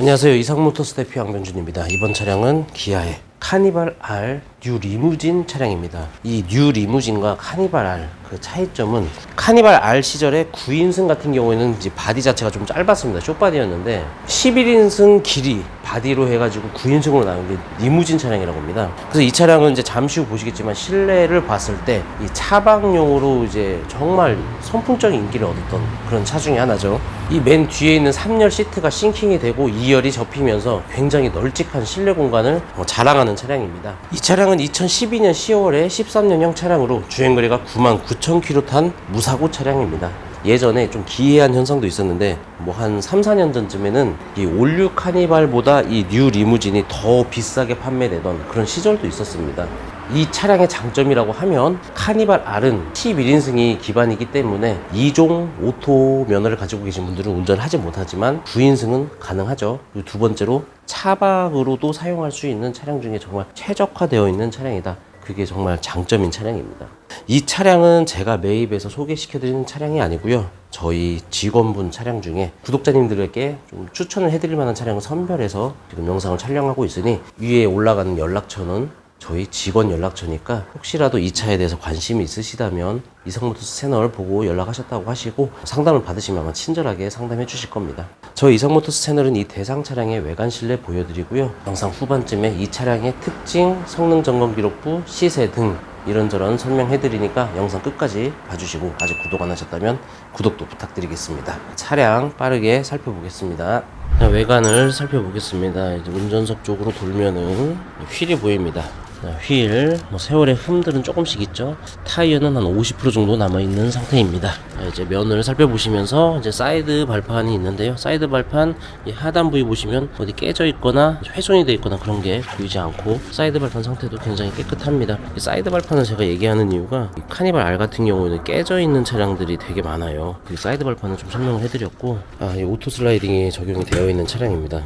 안녕하세요. 이상모터스 대표 양병준입니다. 이번 차량은 기아의 카니발 R 뉴 리무진 차량입니다. 이 뉴 리무진과 카니발 R 그 차이점은 카니발 R 시절에 9인승 같은 경우에는 이제 바디 자체가 좀 짧았습니다. 숏바디였는데 11인승 길이 바디로 해가지고 9인승으로 나온 게 리무진 차량이라고 합니다. 그래서 이 차량은 이제 잠시 후 보시겠지만 실내를 봤을 때 이 차박용으로 이제 정말 선풍적인 인기를 얻었던 그런 차 중에 하나죠. 이 맨 뒤에 있는 3열 시트가 싱킹이 되고 2열이 접히면서 굉장히 널찍한 실내 공간을 어, 자랑하는 차량입니다. 이 차량은 2012년 10월에 13년형 차량으로 주행거리가 9만 9천 킬로 탄 무사고 차량입니다. 예전에 좀 기이한 현상도 있었는데 뭐 한 3, 4년 전쯤에는 이 올류 카니발보다 이 뉴 리무진이 더 비싸게 판매되던 그런 시절도 있었습니다. 이 차량의 장점이라고 하면 카니발 R은 11인승이 기반이기 때문에 2종 오토 면허를 가지고 계신 분들은 운전을 하지 못하지만 9인승은 가능하죠. 그리고 두 번째로 차박으로도 사용할 수 있는 차량 중에 정말 최적화되어 있는 차량이다. 그게 정말 장점인 차량입니다. 이 차량은 제가 매입해서 소개시켜드리는 차량이 아니고요. 저희 직원분 차량 중에 구독자님들에게 좀 추천을 해드릴 만한 차량을 선별해서 지금 영상을 촬영하고 있으니 위에 올라가는 연락처는 저희 직원 연락처니까 혹시라도 이 차에 대해서 관심이 있으시다면 이성모터스 채널 보고 연락하셨다고 하시고 상담을 받으시면 아마 친절하게 상담해 주실 겁니다. 저희 이성모터스 채널은 이 대상 차량의 외관 실내 보여드리고요. 영상 후반쯤에 이 차량의 특징, 성능 점검 기록부, 시세 등 이런저런 설명해드리니까 영상 끝까지 봐주시고 아직 구독 안 하셨다면 구독도 부탁드리겠습니다. 차량 빠르게 살펴보겠습니다. 자, 외관을 살펴보겠습니다. 이제 운전석 쪽으로 돌면은 휠이 보입니다. 자, 휠, 뭐 세월의 흠들은 조금씩 있죠. 타이어는 한 50% 정도 남아 있는 상태입니다. 자, 이제 면을 살펴보시면서 이제 사이드 발판이 있는데요. 사이드 발판 이 하단 부위 보시면 어디 깨져 있거나 훼손이 돼 있거나 그런 게 보이지 않고 사이드 발판 상태도 굉장히 깨끗합니다. 이 사이드 발판은 제가 얘기하는 이유가 이 카니발 R 같은 경우에는 깨져 있는 차량들이 되게 많아요. 그 사이드 발판은 좀 설명을 해드렸고, 아, 이 오토 슬라이딩이 적용이 되어 있는 차량입니다.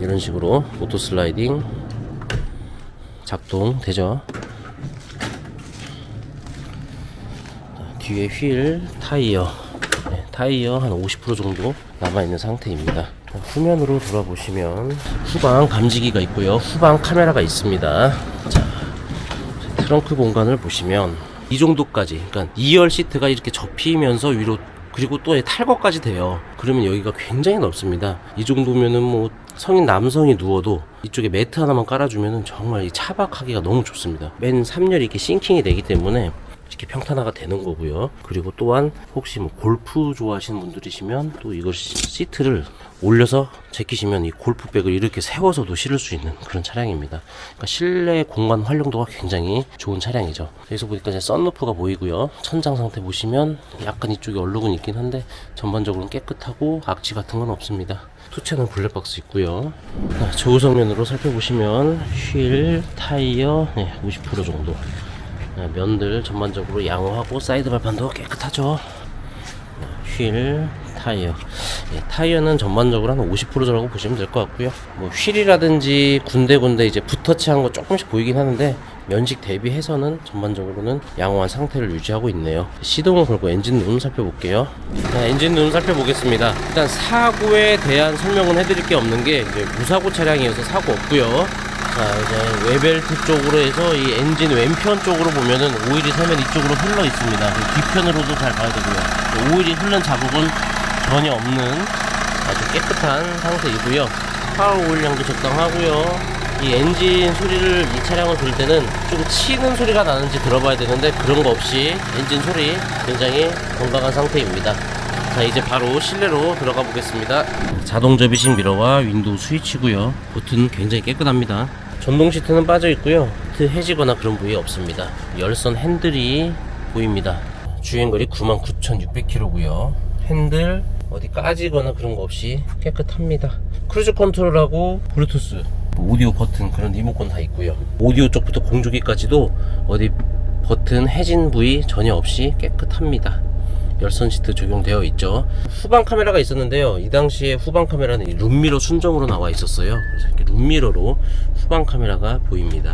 이런 식으로 오토 슬라이딩 작동되죠. 자, 뒤에 휠, 타이어, 네, 타이어 한 50% 정도 남아 있는 상태입니다. 자, 후면으로 돌아보시면 후방 감지기가 있고요. 후방 카메라가 있습니다. 자, 트렁크 공간을 보시면 이 정도까지, 그러니까 2열 시트가 이렇게 접히면서 위로 그리고 또 탈거까지 돼요. 그러면 여기가 굉장히 넓습니다. 이 정도면은 뭐 성인 남성이 누워도 이쪽에 매트 하나만 깔아주면은 정말 이 차박하기가 너무 좋습니다. 맨 3열이 이렇게 싱킹이 되기 때문에 이렇게 평탄화가 되는 거고요. 그리고 또한 혹시 뭐 골프 좋아하시는 분들이시면 또 이걸 시- 시트를 올려서 제끼시면 이 골프백을 이렇게 세워서도 실을 수 있는 그런 차량입니다. 그러니까 실내 공간 활용도가 굉장히 좋은 차량이죠. 여기서 보니까 이제 썬루프가 보이고요. 천장 상태 보시면 약간 이쪽에 얼룩은 있긴 한데 전반적으로는 깨끗하고 악취 같은 건 없습니다. 투체는 블랙박스 있고요. 자, 조우석면으로 살펴보시면 휠, 타이어 네, 50% 정도. 네, 면들 전반적으로 양호하고 사이드 발판도 깨끗하죠. 휠, 타이어. 예, 타이어는 전반적으로 한 50% 정도 보시면 될 것 같고요. 뭐 휠이라든지 군데군데 이제 붓터치한 거 조금씩 보이긴 하는데 면식 대비해서는 전반적으로는 양호한 상태를 유지하고 있네요. 시동을 걸고 엔진 눈 살펴볼게요. 자, 엔진 눈 살펴보겠습니다. 일단 사고에 대한 설명은 해드릴 게 없는 게 무사고 차량이어서 사고 없고요. 자 이제 외벨트 쪽으로 해서 이 엔진 왼편 쪽으로 보면은 오일이 세면 이쪽으로 흘러 있습니다. 그 뒤편으로도 잘 봐야 되고요. 오일이 흐른 자국은 전혀 없는 아주 깨끗한 상태이고요. 파워 오일량도 적당하고요. 이 엔진 소리를 이 차량을 들 때는 좀 치는 소리가 나는지 들어봐야 되는데 그런 거 없이 엔진 소리 굉장히 건강한 상태입니다. 자 이제 바로 실내로 들어가 보겠습니다 자동 접이식 미러와 윈도우 스위치고요 버튼 굉장히 깨끗합니다 전동 시트는 빠져 있고요. 시트 해지거나 그런 부위 없습니다. 열선 핸들이 보입니다. 주행거리 99,600km고요. 핸들 어디 까지거나 그런 거 없이 깨끗합니다. 크루즈 컨트롤하고 블루투스 오디오 버튼 그런 리모컨 다 있고요. 오디오 쪽부터 공조기까지도 어디 버튼 해진 부위 전혀 없이 깨끗합니다 열선 시트 적용되어 있죠. 후방 카메라가 있었는데요. 이 당시에 후방 카메라는 이 룸미러 순정으로 나와 있었어요. 그래서 이렇게 룸미러로 후방 카메라가 보입니다.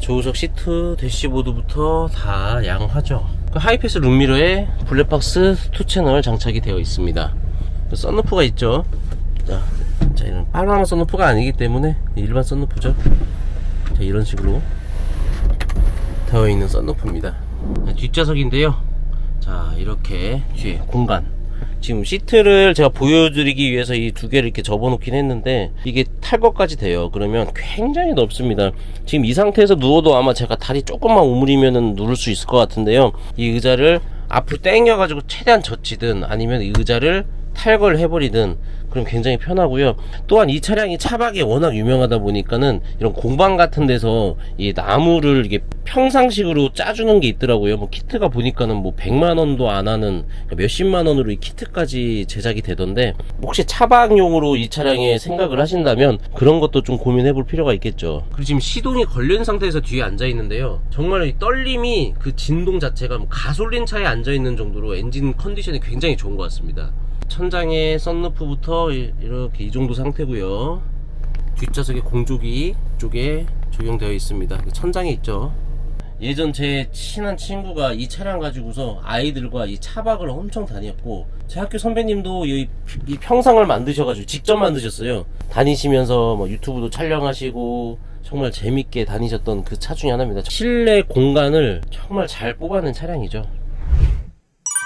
조우석 시트 대시보드부터 다 양호하죠. 그 하이패스 룸미러에 블랙박스 2채널 장착이 되어 있습니다. 그 썬루프가 있죠. 자, 자 이런 파노라마 썬루프가 아니기 때문에 일반 썬루프죠. 자 이런 식으로 되어 있는 썬루프입니다. 뒷좌석인데요. 자 이렇게 뒤에 공간. 지금 시트를 제가 보여드리기 위해서 이 두 개를 이렇게 접어놓긴 했는데 이게 탈 것까지 돼요. 그러면 굉장히 넓습니다. 지금 이 상태에서 누워도 아마 제가 다리 조금만 오므리면은 누를 수 있을 것 같은데요. 이 의자를 앞으로 당겨가지고 최대한 젖히든 아니면 이 의자를 탈거를 해버리든 그럼 굉장히 편하고요. 또한 이 차량이 차박이 워낙 유명하다 보니까는 이런 공방 같은 데서 이 나무를 이게 평상식으로 짜주는 게 있더라고요. 뭐 키트가 보니까는 뭐 100만 원도 안 하는 몇십만 원으로 이 키트까지 제작이 되던데 혹시 차박용으로 이 차량에 생각을 하신다면 그런 것도 좀 고민해 볼 필요가 있겠죠. 그리고 지금 시동이 있는 상태에서 뒤에 앉아 있는데요. 정말 이 떨림이 그 진동 자체가 뭐 가솔린 차에 앉아 있는 정도로 엔진 컨디션이 굉장히 좋은 것 같습니다. 천장에 썬루프부터 이- 이렇게 이 정도 상태고요. 뒷좌석에 공조기 쪽에 적용되어 있습니다. 그 천장에 있죠. 예전 제 친한 친구가 이 차량 가지고서 아이들과 이 차박을 엄청 다녔고 제 학교 선배님도 이, 이 평상을 만드셔가지고 직접 만드셨어요. 다니시면서 뭐 유튜브도 촬영하시고 정말 재밌게 다니셨던 그 차 중에 하나입니다. 실내 공간을 정말 잘 뽑아낸 차량이죠.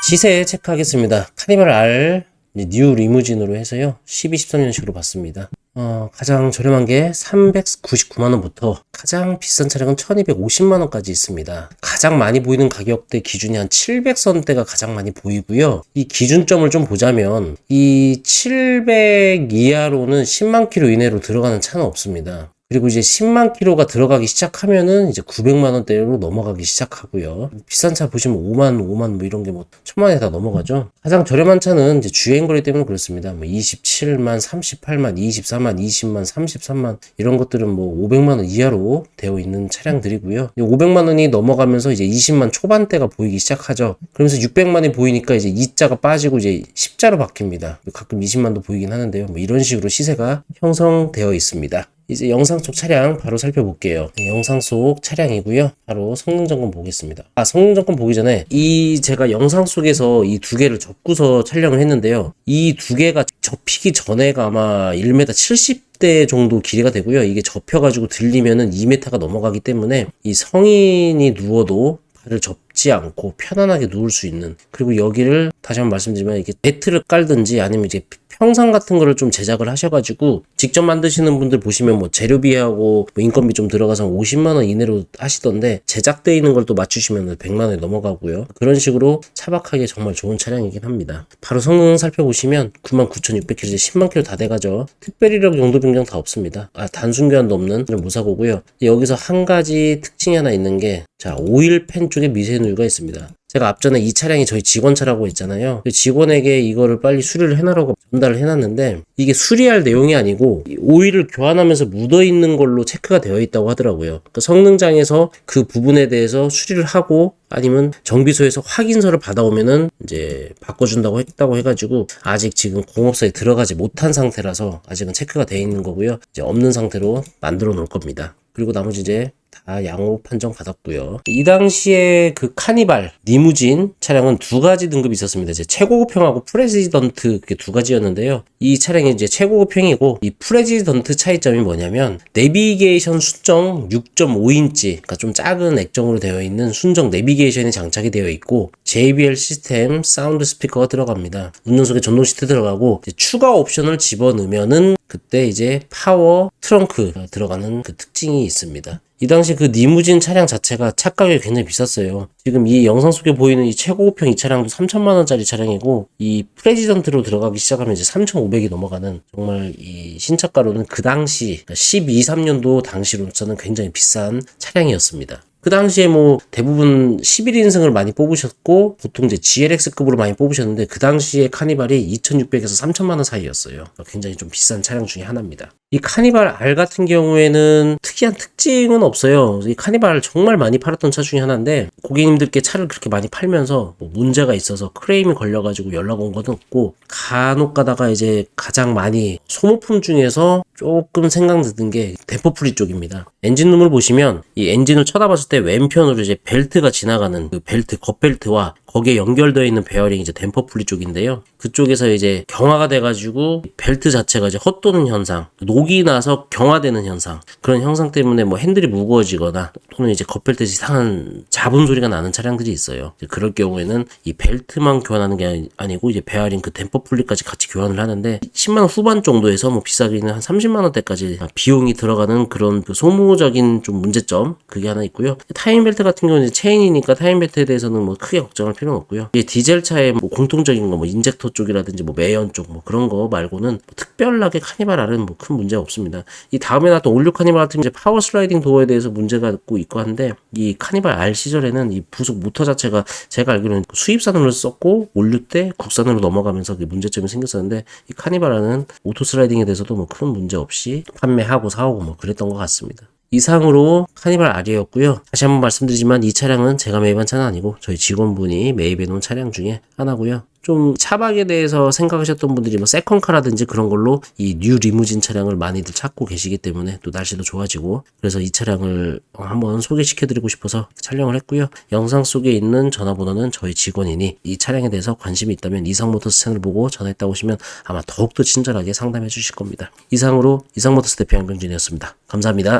시세 체크하겠습니다. 카니발 R 뉴 리무진으로 해서요. 12, 13년식으로 봤습니다. 어, 가장 저렴한 게 399만원부터 가장 비싼 차량은 1250만원까지 있습니다. 가장 많이 보이는 가격대 기준이 한 700선대가 가장 많이 보이고요. 이 기준점을 좀 보자면 이 700 이하로는 10만 킬로 이내로 들어가는 차는 없습니다. 그리고 이제 10만 킬로가 들어가기 시작하면은 이제 900만 원대로 넘어가기 시작하고요. 비싼 차 보시면 5만, 5만 뭐 이런 게 뭐 천만에 다 넘어가죠. 가장 저렴한 차는 이제 주행 거리 때문에 그렇습니다. 뭐 27만, 38만, 24만, 20만, 33만 이런 것들은 뭐 500만 원 이하로 되어 있는 차량들이고요. 500만 원이 넘어가면서 이제 20만 초반대가 보이기 시작하죠. 그러면서 600만이 보이니까 이제 2자가 빠지고 이제 10자로 바뀝니다. 가끔 20만도 보이긴 하는데요. 뭐 이런 식으로 시세가 형성되어 있습니다. 이제 영상 속 차량 바로 살펴볼게요. 네, 영상 속 차량이고요. 바로 성능 점검 보겠습니다. 아, 성능 점검 보기 전에 이 제가 영상 속에서 이 두 개를 접고서 촬영을 했는데요. 이 두 개가 접히기 전에가 아마 1m 70대 정도 길이가 되고요. 이게 접혀가지고 들리면은 2m가 넘어가기 때문에 이 성인이 누워도 발을 접 지 않고 편안하게 누울 수 있는 그리고 여기를 다시 한번 말씀드리면 이게 배트를 깔든지 아니면 이제 평상 같은 거를 좀 제작을 하셔가지고 직접 만드시는 분들 보시면 뭐 재료비하고 뭐 인건비 좀 들어가서 50만 원 이내로 하시던데 제작되어 있는 걸 또 맞추시면 100만 원이 넘어가고요. 그런 식으로 차박하기에 정말 좋은 차량이긴 합니다. 바로 성능 살펴보시면 99,600km 이제 10만 킬로 다 돼가죠. 특별이력 용도 변경 다 없습니다. 아 단순 교환도 없는 무사고고요. 여기서 한 가지 특징이 하나 있는 게 자, 오일 팬 쪽에 미세누 유가 있습니다. 제가 앞전에 이 차량이 저희 직원 차라고 했잖아요. 그 직원에게 이거를 빨리 수리를 해놔라고 전달을 해놨는데 이게 수리할 내용이 아니고 이 오일을 교환하면서 묻어 있는 걸로 체크가 되어 있다고 하더라고요. 그 성능장에서 그 부분에 대해서 수리를 하고 아니면 정비소에서 확인서를 받아오면은 이제 바꿔준다고 했다고 해가지고 아직 지금 공업사에 들어가지 못한 상태라서 아직은 체크가 되어 있는 거고요. 이제 없는 상태로 만들어 놓을 겁니다. 그리고 나머지 이제 다 양호 판정 받았고요. 이 당시에 그 카니발 리무진 차량은 두 가지 등급이 있었습니다. 이제 최고급형하고 프레지던트 그게 두 가지였는데요. 이 차량이 이제 최고급형이고 이 프레지던트 차이점이 뭐냐면 내비게이션 순정 6.5인치 그러니까 좀 작은 액정으로 되어 있는 순정 내비게이션이 장착이 되어 있고 JBL 시스템 사운드 스피커가 들어갑니다. 속에 전동 시트 들어가고 추가 옵션을 집어넣으면은 그때 이제 파워 트렁크가 들어가는 그 특징이 있습니다. 이 당시 그 리무진 차량 자체가 차 가격이 굉장히 비쌌어요. 지금 이 영상 속에 보이는 이 최고급형 이 차량도 3천만 원짜리 차량이고 이 프레지던트로 들어가기 시작하면 이제 3,500이 넘어가는 정말 이 신차가로는 그 당시 12, 3년도 당시로서는 굉장히 비싼 차량이었습니다. 그 당시에 뭐 대부분 11인승을 많이 뽑으셨고 보통 이제 GLX급으로 많이 뽑으셨는데 그 당시에 카니발이 2,600에서 3천만 원 사이였어요. 굉장히 좀 비싼 차량 중에 하나입니다. 이 카니발 R 같은 경우에는 특이한 특징은 없어요. 이 카니발 정말 많이 팔았던 차 중에 하나인데 고객님들께 차를 그렇게 많이 팔면서 뭐 문제가 있어서 크레임이 걸려가지고 연락 온건 없고 간혹 가다가 이제 가장 많이 소모품 중에서 조금 생각드는 게 대포프리 쪽입니다. 엔진룸을 보시면 이 엔진을 쳐다봤을 때 왼편으로 이제 벨트가 지나가는 그 벨트 겉벨트와 거기에 연결되어 있는 베어링이 이제 댐퍼 풀리 쪽인데요. 그쪽에서 이제 경화가 돼가지고 벨트 자체가 이제 헛도는 현상, 녹이 나서 경화되는 현상 그런 현상 때문에 뭐 핸들이 무거워지거나 또는 이제 겉벨트 이상한 잡음 소리가 나는 차량들이 있어요. 그럴 경우에는 이 벨트만 교환하는 게 아니- 아니고 이제 베어링 그 댐퍼 풀리까지 같이 교환을 하는데 10만 원 후반 정도에서 뭐 비싸게는 한 30만 원대까지 비용이 들어가는 그런 그 소모적인 좀 문제점 그게 하나 있고요. 타임 벨트 같은 경우는 체인이니까 타임 벨트에 대해서는 뭐 크게 걱정할 필요는 없고요. 이 디젤 차의 뭐 공통적인 거 뭐 인젝터 쪽이라든지 뭐 매연 쪽 뭐 그런 거 말고는 뭐 특별하게 카니발 R은 뭐 큰 문제 없습니다. 이 다음에 나왔던 올류 카니발 같은 이제 파워 슬라이딩 도어에 대해서 문제가 있고 있고 한데 이 카니발 R 시절에는 이 부속 모터 자체가 제가 알기로는 수입산으로 썼고 올류 때 국산으로 넘어가면서 그 문제점이 생겼었는데 이 카니발 R은 오토 슬라이딩에 대해서도 뭐 큰 문제 없이 판매하고 사오고 뭐 그랬던 것 같습니다. 이상으로 카니발 R이었고요. 다시 한번 말씀드리지만 이 차량은 제가 매입한 차는 아니고 저희 직원분이 매입해 놓은 차량 중에 하나고요. 좀 차박에 대해서 생각하셨던 분들이 뭐 세컨카라든지 그런 걸로 이 뉴 리무진 차량을 많이들 찾고 계시기 때문에 또 날씨도 좋아지고 그래서 이 차량을 한번 소개시켜 드리고 싶어서 촬영을 했고요. 영상 속에 있는 전화번호는 저희 직원이니 이 차량에 대해서 관심이 있다면 이상모터스 채널 보고 전화했다 오시면 아마 더욱더 친절하게 상담해 주실 겁니다. 이상으로 이상모터스 대표 양병진이었습니다. 감사합니다.